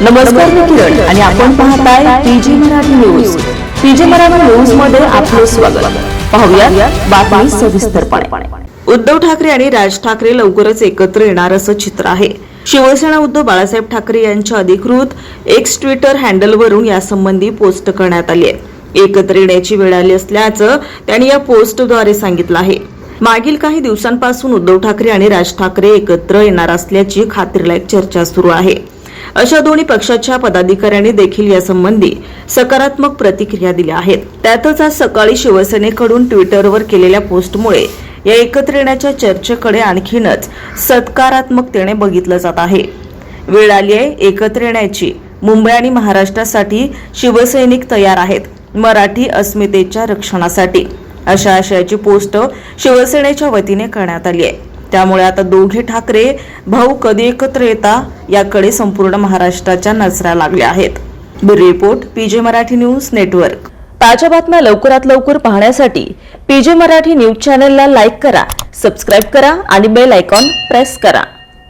नमस्कार मी किरण आणि आपण पाहताय PG Marathi news. PG Marathi न्यूजमध्ये आपलं स्वागत. पाहूया बातमी सविस्तरपणे. उद्धव ठाकरे आणि राज ठाकरे लवकरच एकत्र येणार असं चित्र आहे. शिवसेना उद्धव बाळासाहेब ठाकरे यांच्या अधिकृत एक्स ट्विटर हँडलवरून यासंबंधी पोस्ट करण्यात आली आहे. एकत्र येण्याची वेळ आली असल्याचं त्यांनी या पोस्टद्वारे सांगितलं आहे. मागील काही दिवसांपासून उद्धव ठाकरे आणि राज ठाकरे एकत्र येणार असल्याची खात्रीलायक चर्चा सुरू आहे. अशा दोन्ही पक्षाच्या पदाधिकाऱ्यांनी देखील यासंबंधी सकारात्मक प्रतिक्रिया दिल्या आहेत. त्यातच आज सकाळी शिवसेनेकडून ट्विटरवर केलेल्या पोस्टमुळे या एकत्र येण्याच्या चर्चेकडे आणखीनच सत्कारात्मकतेने बघितलं जात आहे. वेळ आली आहे एकत्र येण्याची. मुंबई आणि महाराष्ट्रासाठी शिवसैनिक तयार आहेत. मराठी अस्मितेच्या रक्षणासाठी अशा आशयाची पोस्ट शिवसेनेच्या वतीने करण्यात आली आहे. त्यामुळे आता दोघे ठाकरे भाऊ कधी एकत्र येता याकडे संपूर्ण महाराष्ट्राच्या नजरा लागल्या आहेत. Report PJ Marathi news network. ताज्या बातम्या लवकरात लवकर पाहण्यासाठी पीजे मराठी न्यूज चॅनलला लाईक करा सबस्क्राईब करा आणि बेल आयकॉन प्रेस करा.